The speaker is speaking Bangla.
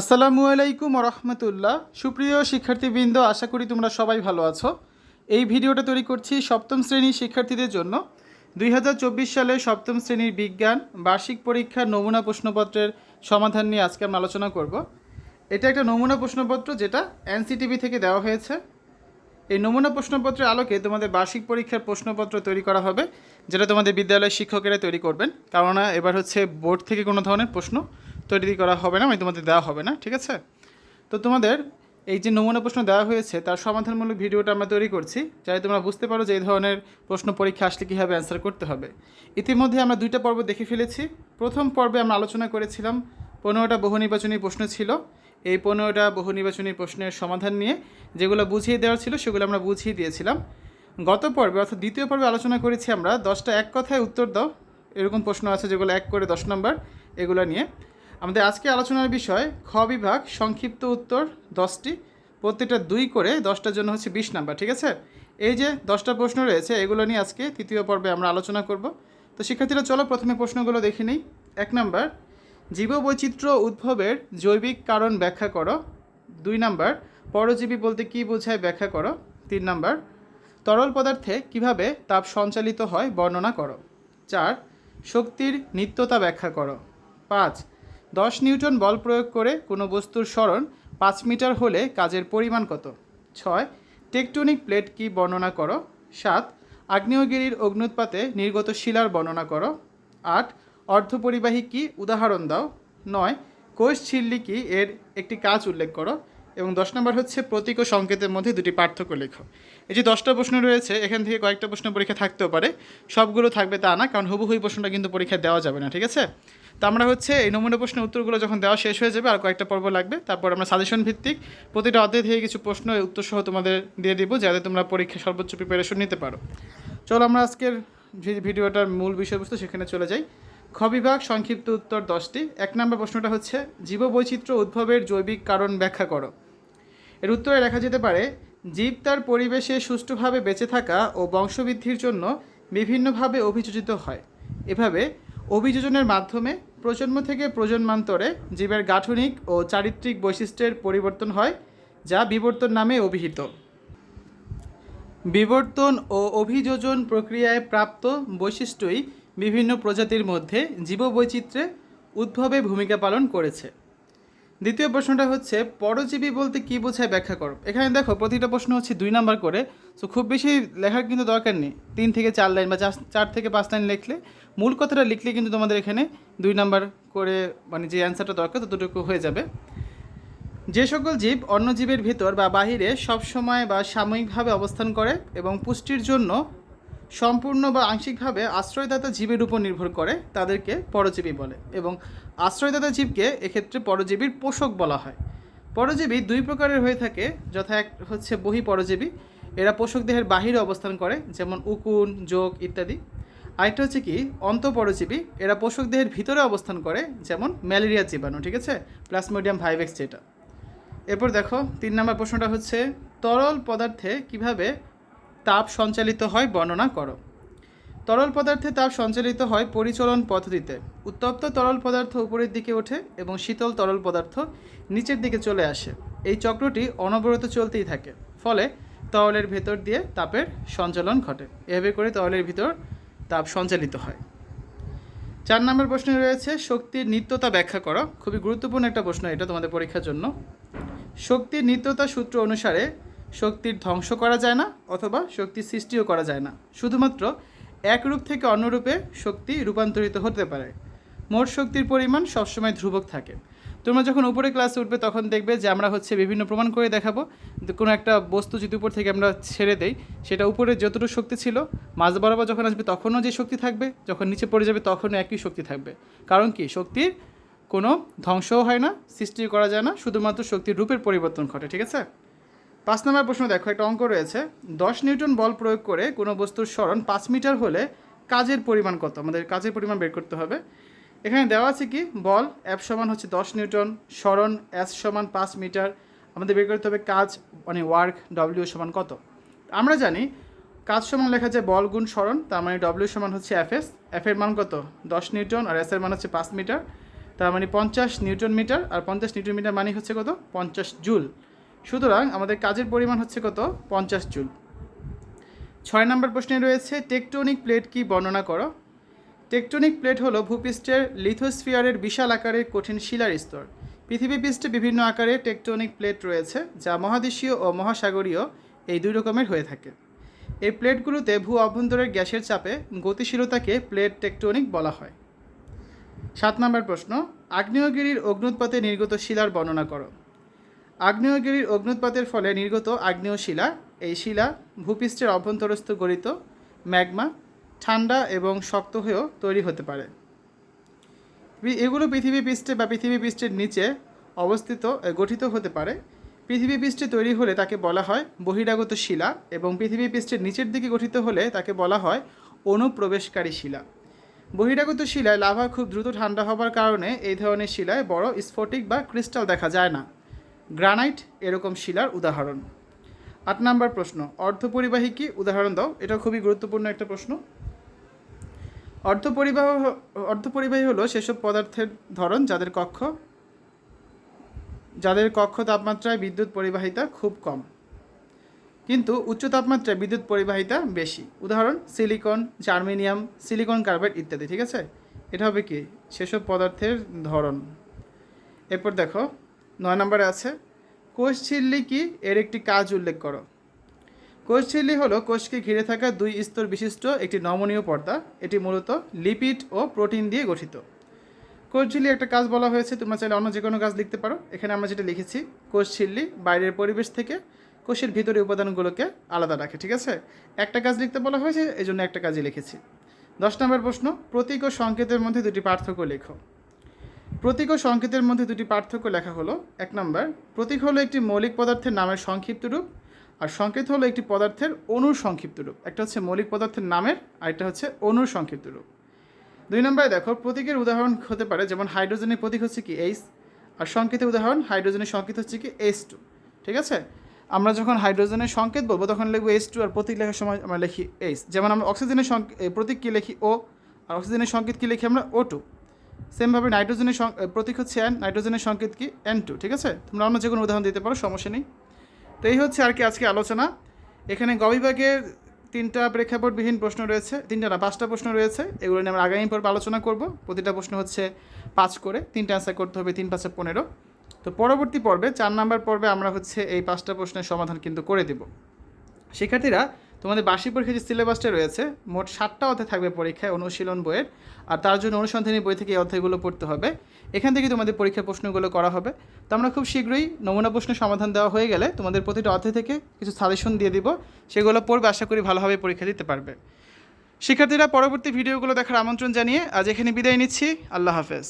আসসালামু আলাইকুম রহমতুল্লাহ সুপ্রিয় শিক্ষার্থীবৃন্দ, আশা করি তোমরা সবাই ভালো আছো। এই ভিডিওটা তৈরি করছি সপ্তম শ্রেণির শিক্ষার্থীদের জন্য। দুই হাজার চব্বিশ সালে সপ্তম শ্রেণির বিজ্ঞান, বার্ষিক পরীক্ষার নমুনা প্রশ্নপত্রের সমাধান নিয়ে আজকে আমরা আলোচনা করব। এটা একটা নমুনা প্রশ্নপত্র যেটা এনসিটিভি থেকে দেওয়া হয়েছে। এই নমুনা প্রশ্নপত্রের আলোকে তোমাদের বার্ষিক পরীক্ষার প্রশ্নপত্র তৈরি করা হবে, যেটা তোমাদের বিদ্যালয়ের শিক্ষকেরা তৈরি করবেন। কেননা এবার হচ্ছে বোর্ড থেকে কোনো ধরনের প্রশ্ন তৈরি করা হবে না মানে তোমাদের দেওয়া হবে না, ঠিক আছে? তো তোমাদের এই যে নমুনা প্রশ্ন দেওয়া হয়েছে, তার সমাধানমূলক ভিডিওটা আমরা তৈরি করছি, যাতে তোমরা বুঝতে পারো যে এই ধরনের প্রশ্ন পরীক্ষা আসলে কীভাবে অ্যান্সার করতে হবে। ইতিমধ্যে আমরা দুইটা পর্ব দেখে ফেলেছি। প্রথম পর্বে আমরা আলোচনা করেছিলাম পনেরোটা বহু নির্বাচনী প্রশ্ন ছিল। এই পনেরোটা বহু নির্বাচনী প্রশ্নের সমাধান নিয়ে যেগুলো বুঝিয়ে দেওয়া ছিল, সেগুলো আমরা বুঝিয়ে দিয়েছিলাম। গত পর্বে অর্থাৎ দ্বিতীয় পর্বে আলোচনা করেছি আমরা, দশটা এক কথায় উত্তর দাও, এরকম প্রশ্ন আছে যেগুলো এক করে দশ নম্বর, এগুলো নিয়ে। আমাদের আজকে আলোচনার বিষয়, খ বিভাগ, সংক্ষিপ্ত উত্তর দশটি। প্রত্যেকটা দুই করে দশটার জন্য হচ্ছে বিশ নাম্বার, ঠিক আছে? এই যে দশটা প্রশ্ন রয়েছে, এগুলো নিয়ে আজকে তৃতীয় পর্বে আমরা আলোচনা করব। তো শিক্ষার্থীরা, চলো প্রথমে প্রশ্নগুলো দেখে নিই। এক নাম্বার, জীববৈচিত্র্য উদ্ভবের জৈবিক কারণ ব্যাখ্যা করো। দুই নাম্বার, পরজীবী বলতে কী বোঝায় ব্যাখ্যা করো। তিন নাম্বার, তরল পদার্থে কীভাবে তাপ সঞ্চালিত হয় বর্ণনা করো। চার, শক্তির নিত্যতা ব্যাখ্যা করো। পাঁচ দশ নিউটন বল প্রয়োগ করে কোনো বস্তুর স্মরণ পাঁচ মিটার হলে কাজের পরিমাণ কত? ছয়। টেকটনিক প্লেট কি বর্ণনা করো? সাত। আগ্নেয়গিরির অগ্নুৎপাতে নির্গত শিলার বর্ণনা করো? আট। অর্ধপরিবাহী কি? উদাহরণ দাও। নয়। কোষ ছিল্লি কি? এর একটি কাজ উল্লেখ করো। এবং দশ নম্বর হচ্ছে প্রতীক ও সংকেতের মধ্যে দুটি পার্থক্য লেখো। এই যে দশটা প্রশ্ন রয়েছে, এখান থেকে কয়েকটা প্রশ্ন পরীক্ষা থাকতেও পারে। সবগুলো থাকবে তা না, কারণ হুবহু এই প্রশ্নটা কিন্তু পরীক্ষা দেওয়া যাবে না, ঠিক আছে? তো আমরা হচ্ছে এই নমুনা প্রশ্নের উত্তরগুলো যখন দেওয়া শেষ হয়ে যাবে, আর কয়েকটা পর্ব লাগবে, তারপর আমরা সাজেশন ভিত্তিক প্রতিটা অধ্যায় থেকে কিছু প্রশ্ন উত্তর সহ তোমাদের দিয়ে দিব, যাতে তোমরা পরীক্ষা সর্বোচ্চ প্রিপারেশন নিতে পারো। চলো আমরা আজকের ভিডিওটার মূল বিষয়বস্তু সেখানে চলে যাই। খ বিভাগ, সংক্ষিপ্ত উত্তর দশটি। এক নম্বর প্রশ্নটা হচ্ছে, জীববৈচিত্র্য উদ্ভবের জৈবিক কারণ ব্যাখ্যা করো। এর উত্তরে লেখা যেতে পারে, জীব তার পরিবেশে সুষ্ঠুভাবে বেঁচে থাকা ও বংশবৃদ্ধির জন্য বিভিন্নভাবে অভিযোজিত হয়। এভাবে অভিযোজনের মাধ্যমে প্রজন্ম থেকে প্রজন্মান্তরে জীবের গাঠনিক ও চারিত্রিক বৈশিষ্ট্যের পরিবর্তন হয়, যা বিবর্তন নামে অভিহিত। বিবর্তন ও অভিযোজন প্রক্রিয়ায় প্রাপ্ত বৈশিষ্ট্যই বিভিন্ন প্রজাতির মধ্যে জীববৈচিত্র্যে উদ্ভবে ভূমিকা পালন করেছে। দ্বিতীয় প্রশ্নটা হচ্ছে, পরজীবী বলতে কী বোঝায় ব্যাখ্যা করো? এখানে দেখো, প্রতিটা প্রশ্ন হচ্ছে দুই নাম্বার করে সো খুব বেশি লেখার কিন্তু দরকার নেই। তিন থেকে চার লাইন বা চার- থেকে পাঁচ লাইন লিখলে, মূল কথাটা লিখলে কিন্তু তোমাদের এখানে দুই নাম্বার করে মানে যে অ্যান্সারটা দরকার, ততটুকু হয়ে যাবে। যে সকল জীব অন্য জীবের ভিতর বা বাহিরে সবসময় বা সাময়িকভাবে অবস্থান করে এবং পুষ্টির জন্য সম্পূর্ণ বা আংশিকভাবে আশ্রয়দাতা জীবের উপর নির্ভর করে, তাদেরকে পরজীবী বলে এবং আশ্রয়দাতা জীবকে এক্ষেত্রে পরজীবীর পোষক বলা হয়। পরজীবী দুই প্রকারের হয়ে থাকে, যথা এক হচ্ছে বহি পরজীবী, এরা পোষক দেহের বাহিরে অবস্থান করে, যেমন উকুন, যোগ ইত্যাদি। আরেকটা হচ্ছে কি, অন্তঃপরজীবী, এরা পোষক দেহের ভিতরে অবস্থান করে, যেমন ম্যালেরিয়া জীবাণু, ঠিক আছে? প্লাসমোডিয়াম ভাইভেক্স যেটা। এরপর দেখো, তিন নম্বর প্রশ্নটা হচ্ছে, তরল পদার্থে কীভাবে তাপ সঞ্চালিত হয় বর্ণনা করো। তরল পদার্থে তাপ সঞ্চালিত হয় পরিচলন পদ্ধতিতে। উত্তপ্ত তরল পদার্থ উপরের দিকে ওঠে এবং শীতল তরল পদার্থ নিচের দিকে চলে আসে। এই চক্রটি অনবরত চলতেই থাকে, ফলে তরলের ভেতর দিয়ে তাপের সঞ্চালন ঘটে। এভাবে করে তরলের ভিতর তাপ সঞ্চালিত হয়। চার নম্বর প্রশ্নে রয়েছে, শক্তির নিত্যতা ব্যাখ্যা করো। খুবই গুরুত্বপূর্ণ একটা প্রশ্ন এটা তোমাদের পরীক্ষার জন্য। শক্তির নিত্যতা সূত্র অনুসারে শক্তির ধ্বংস করা যায় না অথবা শক্তির সৃষ্টিও করা যায় না। শুধুমাত্র এক রূপ থেকে অন্য রূপে শক্তি রূপান্তরিত হতে পারে। মোট শক্তির পরিমাণ সবসময় ধ্রুবক থাকে। তোমরা যখন উপরে ক্লাসে উঠবে তখন দেখবে যে আমরা হচ্ছে বিভিন্ন প্রমাণ করে দেখাবো। কোনো একটা বস্তু যদি উপর থেকে আমরা ছেড়ে দেই, সেটা উপরে যতটুকু শক্তি ছিল, মাঝ বরাবর যখন আসবে তখনও যে শক্তি থাকবে, যখন নিচে পড়ে যাবে তখনও একই শক্তি থাকবে। কারণ কি? শক্তির কোনো ধ্বংসও হয় না সৃষ্টি করা যায় না, শুধুমাত্র শক্তির রূপের পরিবর্তন ঘটে, ঠিক আছে? পাঁচ নম্বর প্রশ্ন, দেখো, একটা অঙ্ক রয়েছে। দশ নিউটন বল প্রয়োগ করে কোনো বস্তুর স্মরণ পাঁচ মিটার হলে কাজের পরিমাণ কত? আমাদের কাজের পরিমাণ বের করতে হবে। এখানে দেওয়া আছে কি? বল এফ সমান হচ্ছে দশ নিউটন স্মরণ অ্যাস সমান পাঁচ মিটার। আমাদের বের করতে হবে কাজ মানে ওয়ার্ক ডব্লিউ সমান কত? আমরা জানি কাজ সমান লেখা যায় বল গুণ স্মরণ তার মানে ডব্লিউ সমান হচ্ছে এফ এস এফ এর মান কত? দশ নিউটন আর এর মান হচ্ছে পাঁচ মিটার। তার মানে পঞ্চাশ নিউটন মিটার, আর পঞ্চাশ নিউটন মিটার মানে হচ্ছে কত? পঞ্চাশ জুল। সুতরাং আমাদের কাজের পরিমাণ হচ্ছে কত? পঞ্চাশ জুল। ছয় নম্বর প্রশ্নে রয়েছে, টেকটোনিক প্লেট কি বর্ণনা করো? টেকটোনিক প্লেট হলো ভূপৃষ্ঠের লিথোস্ফিয়ারের বিশাল আকারের কঠিন শিলার স্তর। পৃথিবী পৃষ্ঠে বিভিন্ন আকারে টেকটোনিক প্লেট রয়েছে, যা মহাদেশীয় ও মহাসাগরীয় এই দুই রকমের হয়ে থাকে। এই প্লেটগুলোতে ভূ অভ্যন্তরের গ্যাসের চাপে গতিশীলতাকে প্লেট টেকটোনিক বলা হয়। সাত নম্বর প্রশ্ন, আগ্নেয়গিরির অগ্নুৎপাতে নির্গত শিলার বর্ণনা করো। আগ্নেয়গিরির অগ্নুৎপাতের ফলে নির্গত আগ্নেয় শিলা এই শিলা ভূপৃষ্ঠের অভ্যন্তরস্থ গলিত ম্যাগমা, ঠান্ডা এবং শক্ত হয়েও তৈরি হতে পারে। এগুলো পৃথিবী পৃষ্ঠে বা পৃথিবী পৃষ্ঠের নিচে অবস্থিত গঠিত হতে পারে। পৃথিবী পৃষ্ঠে তৈরি হলে তাকে বলা হয় বহিরাগত শিলা এবং পৃথিবী পৃষ্ঠের নিচের দিকে গঠিত হলে তাকে বলা হয় অনুপ্রবেশকারী শিলা। বহিরাগত শিলায় লাভা খুব দ্রুত ঠান্ডা হবার কারণে এই ধরনের শিলায় বড় স্ফটিক বা ক্রিস্টাল দেখা যায় না। গ্রানাইট এরকম শিলার উদাহরণ। আট নম্বর প্রশ্ন, অর্ধপরিবাহী কি? উদাহরণ দাও এটা খুবই গুরুত্বপূর্ণ একটা প্রশ্ন। অর্ধপরিবাহ, অর্ধপরিবাহী হলো সেসব পদার্থের ধরন যাদের কক্ষ যাদের কক্ষ তাপমাত্রায় বিদ্যুৎ পরিবাহিতা খুব কম। কিন্তু উচ্চ তাপমাত্রায় বিদ্যুৎ পরিবাহিতা বেশি। উদাহরণ, সিলিকন, জার্মেনিয়াম, সিলিকন কার্বাইড ইত্যাদি, ঠিক আছে? এটা হবে কি? সেসব পদার্থের ধরন। এরপর দেখো নয় নম্বরে আছে, কোষ ঝিল্লি কি? এর একটি কাজ উল্লেখ করো। কোষ ঝিল্লি হলো কোষকে ঘিরে থাকা দুই স্তর বিশিষ্ট একটি নমনীয় পর্দা। এটি মূলত লিপিড ও প্রোটিন দিয়ে গঠিত। কোষ ঝিল্লি একটা কাজ বলা হয়েছে, তোমরা চাইলে অন্য যে কোনো কাজ লিখতে পারো। এখানে আমরা যেটা লিখেছি, কোষ ঝিল্লি বাইরের পরিবেশ থেকে কোষের ভিতরে উপাদানগুলোকে আলাদা রাখে, ঠিক আছে? একটা কাজ লিখতে বলা হয়েছে এই জন্য একটা কাজই লিখেছি। দশ নম্বর প্রশ্ন, প্রতীক ও সংকেতের মধ্যে দুটি পার্থক্য লেখো। প্রতীক ও সংকেতের মধ্যে দুটি পার্থক্য লেখা হলো। এক নম্বর, প্রতীক হলো একটি মৌলিক পদার্থের নামের সংক্ষিপ্ত রূপ, আর সংকেত হলো একটি পদার্থের অণুর সংক্ষিপ্ত রূপ। একটা হচ্ছে মৌলিক পদার্থের নামের, আর একটা হচ্ছে অণুর সংক্ষিপ্ত রূপ। দুই নম্বরে দেখো, প্রতীকের উদাহরণ হতে পারে, যেমন হাইড্রোজেনের প্রতীক হচ্ছে কি এইচ আর সংকেতের উদাহরণ, হাইড্রোজেনের সংকেত হচ্ছে কি এইচ টু ঠিক আছে? আমরা যখন হাইড্রোজেনের সংকেত বলব, তখন লিখব এস টু আর প্রতীক লেখার সময় আমরা লিখি এইচ যেমন আমরা অক্সিজেনের প্রতীক কী লিখি ও আর অক্সিজেনের সংকেত কী লিখি আমরা ও টু সেমভাবে নাইট্রোজেনের প্রতীক হচ্ছে এন নাইট্রোজেনের সংকেত কি? এন টু ঠিক আছে? তোমরা অন্য যে কোনো উদাহরণ দিতে পারো, সমস্যা নেই। তো এই হচ্ছে আর কি আজকে আলোচনা। এখানে গবিভাগের তিনটা প্রেক্ষাপটবিহীন প্রশ্ন রয়েছে, তিনটা না, পাঁচটা প্রশ্ন রয়েছে। এগুলো নিয়ে আমরা আগামী পর্বে আলোচনা করব। প্রতিটা প্রশ্ন হচ্ছে পাঁচ করে, তিনটা অ্যান্সার করতে হবে তিন, পাঁচে পনেরো। তো পরবর্তী পর্বে, চার নাম্বার পর্বে আমরা হচ্ছে এই পাঁচটা প্রশ্নের সমাধান কিন্তু করে দেব। শিক্ষার্থীরা তোমাদের বার্ষিক পরীক্ষার যে সিলেবাসটা রয়েছে, মোট সাতটা অধ্যায় থাকবে পরীক্ষায় অনুশীলন বইয়ের। আর তার জন্য অনুসন্ধানী বই থেকে এই অধ্যায়গুলো পড়তে হবে। এখান থেকে তোমাদের পরীক্ষার প্রশ্নগুলো করা হবে। তো আমরা খুব শীঘ্রই নমুনা প্রশ্নের সমাধান দেওয়া হয়ে গেলে তোমাদের প্রতিটা অধ্যায় থেকে কিছু সাজেশন দিয়ে দিব। সেগুলো পড়বে, আশা করি ভালোভাবে পরীক্ষা দিতে পারবে। শিক্ষার্থীরা, পরবর্তী ভিডিওগুলো দেখার আমন্ত্রণ জানিয়ে আজ এখানে বিদায় নিচ্ছি। আল্লাহ হাফেজ।